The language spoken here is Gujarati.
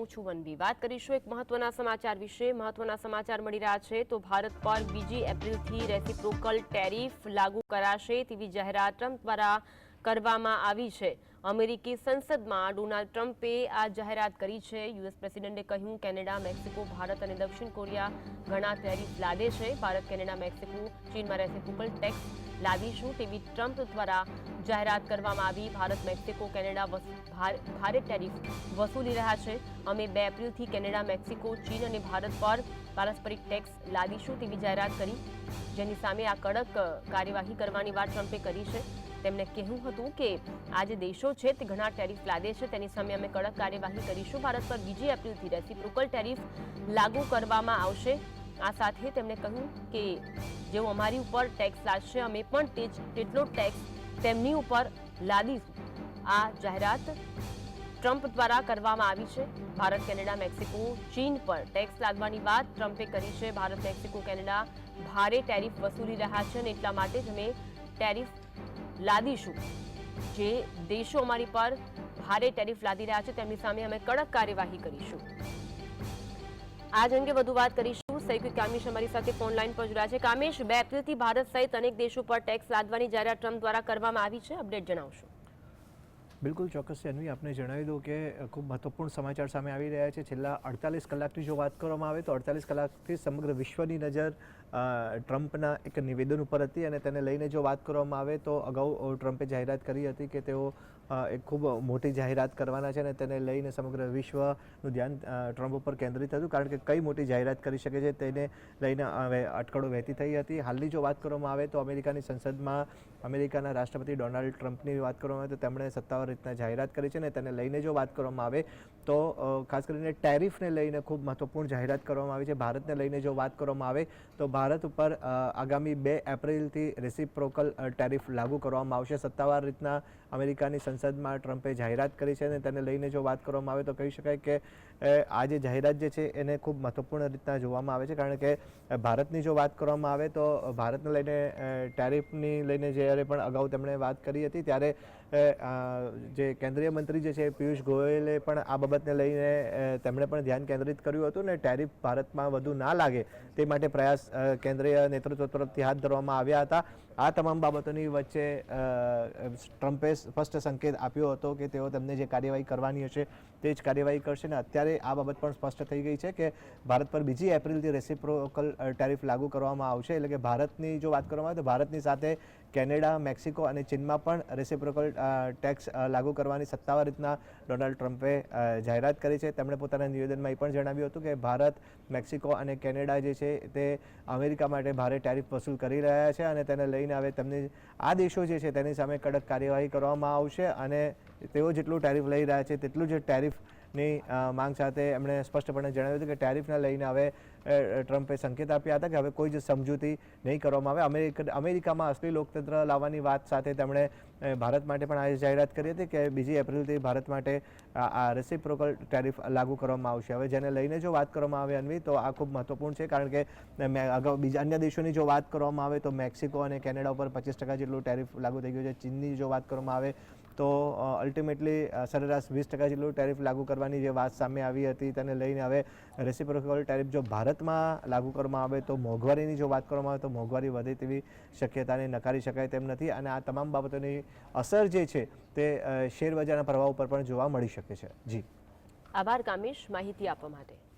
હું છું વાત કરીશું એક મહત્વના સમાચાર વિશે. મહત્વના સમાચાર મળી રહ્યા છે તો ભારત પર બીજી એપ્રિલથી રેસિપ્રોકલ ટેરિફ લાગુ કરાશે તેવી જાહેરાત ટ્રમ્પ દ્વારા કરવામાં આવી છે. અમેરિકી સંસદમાં ડોનાલ્ડ ટ્રમ્પે આ જાહેરાત કરી છે. યુએસ પ્રેસિડેન્ટે કહ્યું, કેનેડા, મેક્સિકો, ભારત અને દક્ષિણ કોરિયા ઘણા ટેરિફ લાદે છે. ભારત, કેનેડા, મેક્સિકો, ચીનમાં રેસિપ્રોકલ ટેક્સ લાદીશું તેવી ટ્રમ્પ દ્વારા જાહેરાત કરવામાં આવી. ભારત, મેક્સિકો, કેનેડા ભારે ટેરિફ વસૂલી રહ્યા છે. અમે બે એપ્રિલથી કેનેડા, મેક્સિકો, ચીન અને ભારત પર પારસ્પરિક ટેક્સ લાદીશું તેવી જાહેરાત કરી, જેની સામે આ કડક કાર્યવાહી કરવાની વાત ટ્રમ્પે કરી છે. તેમણે કહ્યું હતું કે આ જે દેશો છે તે ઘણા ટેરિફ લાદે છે. તેની સામે અમે કડક કાર્યવાહી કરીશું. ભારત પર બીજી એપ્રિલથી રેસિપ્રોકલ ટેરિફ લાગુ કરવામાં આવશે. આ સાથે તેમણે કહ્યું કે જેઓ અમારી ઉપર ટેક્સ લાદશે, અમે પણ તે જ તેટલો ટેક્સ તેમની ઉપર લાદીશું આ જાહેરાત ટ્રમ્પ દ્વારા કરવામાં આવી છે. ભારત, કેનેડા, મેક્સિકો, ચીન પર ટેક્સ લાદવાની વાત ટ્રમ્પે કરી છે. ભારત, મેક્સિકો, કેનેડા ભારે ટેરિફ વસૂલી રહ્યા છે અને એટલા માટે જ અમે ટેરિફ લાદીશું. જે દેશો અમારી પર ભારે ટેરિફ લાદી રહ્યા છે, તેમની સામે અમે કડક કાર્યવાહી કરીશું. આજ અંગે વધુ વાત કરીશું. સૈકિત કામેશ અમારી સાથે ફોન લાઈન પર જોડાયા છે. કામેશ, બે એપ્રિલથી ભારત સહિત અનેક દેશો પર ટેક્સ લાદવાની જાહેરાત ટ્રમ્પ દ્વારા કરવામાં આવી છે. અપડેટ જણાવશો. બિલકુલ, ચોક્કસ. અન્વી આપને જણાવી દઉં કે ખૂબ મહત્વપૂર્ણ સમાચાર સામે આવી રહ્યા છે. છેલ્લા અડતાલીસ કલાકની જો વાત કરવામાં આવે તો અડતાલીસ કલાકથી સમગ્ર વિશ્વની નજર ટ્રમ્પના એક નિવેદન ઉપર હતી અને તેને લઈને જો વાત કરવામાં આવે તો અગાઉ ટ્રમ્પે જાહેરાત કરી હતી કે તેઓ એક ખૂબ મોટી જાહેરાત કરવાના છે અને તેને લઈને સમગ્ર વિશ્વનું ધ્યાન ટ્રમ્પ ઉપર કેન્દ્રિત હતું. કારણ કે કઈ મોટી જાહેરાત કરી શકે છે તેને લઈને હવે અટકળો વહેતી થઈ હતી. હાલની જો વાત કરવામાં આવે તો અમેરિકાની સંસદમાં અમેરિકાના રાષ્ટ્રપતિ ડોનાલ્ડ ટ્રમ્પની વાત કરવામાં આવે તો તેમણે સત્તાવાર રીતના જાહેરાત કરી છે અને તેને લઈને જો વાત કરવામાં આવે તો ખાસ કરીને ટેરિફને લઈને ખૂબ મહત્વપૂર્ણ જાહેરાત કરવામાં આવી છે. ભારતને લઈને જો વાત કરવામાં આવે તો ભારત ઉપર આગામી બે એપ્રિલથી રેસિપ્રોકલ ટેરિફ લાગુ કરવામાં આવશે. સત્તાવાર રીતના અમેરિકાની સંસદમાં ટ્રમ્પે જાહેરાત કરી છે અને તેને લઈને જો વાત કરવામાં આવે તો કહી શકાય કે આ જે જાહેરાત જે છે એને ખૂબ મહત્વપૂર્ણ રીતના જોવામાં આવે છે. કારણ કે ભારતની જો વાત કરવામાં આવે તો ભારતને લઈને ટેરિફની લઈને જ્યારે પણ અગાઉ તેમણે વાત કરી હતી ત્યારે જે કેન્દ્રીય મંત્રી જે છે, પિયુષ ગોયલે પણ આ બાબતને લઈને તેમણે પણ ધ્યાન કેન્દ્રિત કર્યું હતું ને ટેરિફ ભારતમાં વધુ ના લાગે તે માટે પ્રયાસ કેન્દ્રીય નેતૃત્વ તરફથી હાથ ધરવામાં આવ્યા હતા. આ તમામ બાબતોની વચ્ચે ટ્રમ્પે સ્પષ્ટ સંકેત આપ્યો હતો કે તેઓ તેમને જે કાર્યવાહી કરવાની હશે તે જ કાર્યવાહી કરશે ને અત્યારે આ બાબત પણ સ્પષ્ટ થઈ ગઈ છે કે ભારત પર બીજી એપ્રિલથી રેસિપ્રોકલ ટેરિફ લાગુ કરવામાં આવશે. એટલે કે ભારતની જો વાત કરવામાં આવે તો ભારતની સાથે કેનેડા, મેક્સિકો અને ચીનમાં પણ રેસિપ્રોકલ ટેક્સ લાગુ કરવાની સત્તાવાર રીતના ડોનાલ્ડ ટ્રમ્પે જાહેરાત કરી છે. તેમણે પોતાના નિવેદનમાં એ પણ જણાવ્યું હતું કે ભારત, મેક્સિકો અને કેનેડા જે છે તે અમેરિકા માટે ભારે ટેરિફ વસૂલ કરી રહ્યા છે અને તેને લઈને હવે તેમની આ દેશો જે છે તેની સામે કડક કાર્યવાહી કરવામાં આવશે અને તેઓ જેટલું ટેરિફ લઈ રહ્યા છે તેટલું જ ટેરિફની અ, માંગ સાથે એમણે સ્પષ્ટપણે જણાવ્યું હતું કે ટેરિફને લઈને હવે ટ્રમ્પે સંકેત આપ્યા હતા કે હવે કોઈ જ સમજૂતી નહીં કરવામાં આવે. અમેરિકા અમેરિકામાં અસલી લોકતંત્ર લાવવાની વાત સાથે તેમણે ભારત માટે પણ આ જાહેરાત કરી હતી કે બીજી એપ્રિલથી ભારત માટે આ રેસિપ્રોકલ ટેરિફ લાગુ કરવામાં આવશે. હવે જેને લઈને જો વાત કરવામાં આવે અન્વી તો આ ખૂબ મહત્વપૂર્ણ છે કારણ કે અગાઉ બીજા અન્ય દેશોની જો વાત કરવામાં આવે તો મેક્સિકો અને કેનેડા ઉપર પચીસ ટકા જેટલું ટેરિફ લાગુ થઈ ગયું છે. ચીનની જો વાત કરવામાં આવે તો અલ્ટિમેટલી સરેરાશ વીસ ટકા જેટલું ટેરિફ લાગુ કરવાની જે વાત સામે આવી હતી તેને લઈને હવે રેસિપ્રોકલ ટેરિફ જો ભારતમાં લાગુ કરવામાં આવે તો મોંઘવારીની જો વાત કરવામાં આવે તો મોંઘવારી વધે તેવી શક્યતાને નકારી શકાય તેમ નથી અને આ તમામ બાબતોની અસર જે છે તે શેરબજારના પ્રભાવ ઉપર પણ જોવા મળી શકે છે. જી. આભાર કામેશ, માહિતી આપવા માટે.